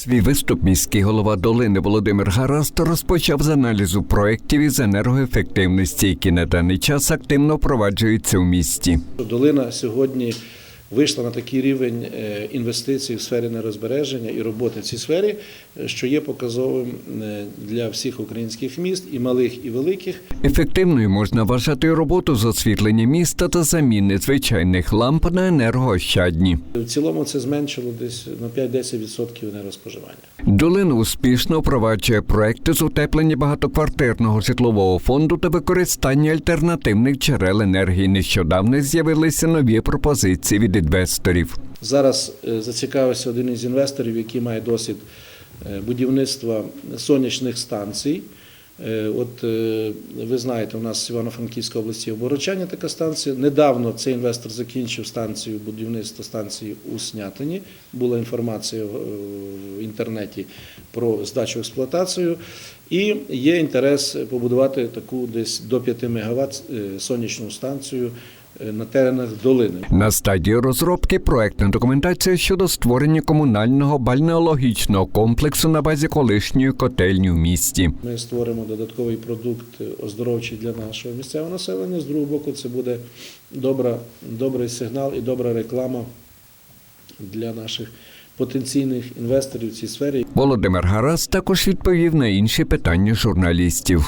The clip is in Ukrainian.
Свій виступ міський голова долини Володимир Гараст розпочав з аналізу проєктів із енергоефективності, які на даний час активно впроваджуються у місті. Долина сьогодні вийшла на такий рівень е, інвестицій в сфері нерозбереження і роботи в цій сфері, е, що є показовим е, для всіх українських міст, і малих, і великих. Ефективною можна вважати роботу з освітлення міста та заміни звичайних ламп на енергоощадні. В цілому це зменшило десь на 5-10% енергоспоживання. Долина успішно впроваджує проекти з утеплення багатоквартирного житлового фонду та використання альтернативних джерел енергії. Нещодавно з'явилися нові пропозиції від інвесторів. Зараз е, зацікавився один із інвесторів, який має досвід е, будівництва сонячних станцій. Е, От ви знаєте, у нас в Івано-Франківській області оборочання така станція. Недавно цей інвестор закінчив станцію будівництва станції у Снятині. Була інформація в інтернеті про здачу в експлуатацію. І є інтерес побудувати таку десь до 5 МВт сонячну станцію на теренах долини. На стадії розробки проектна документація щодо створення комунального бальнеологічного комплексу на базі колишньої котельні в місті. Ми створимо додатковий продукт оздоровчий для нашого місцевого населення. З другого боку, це буде добра, добрий сигнал і добра реклама для наших потенційних інвесторів в цій сфері. Володимир Гарас також відповів на інші питання журналістів.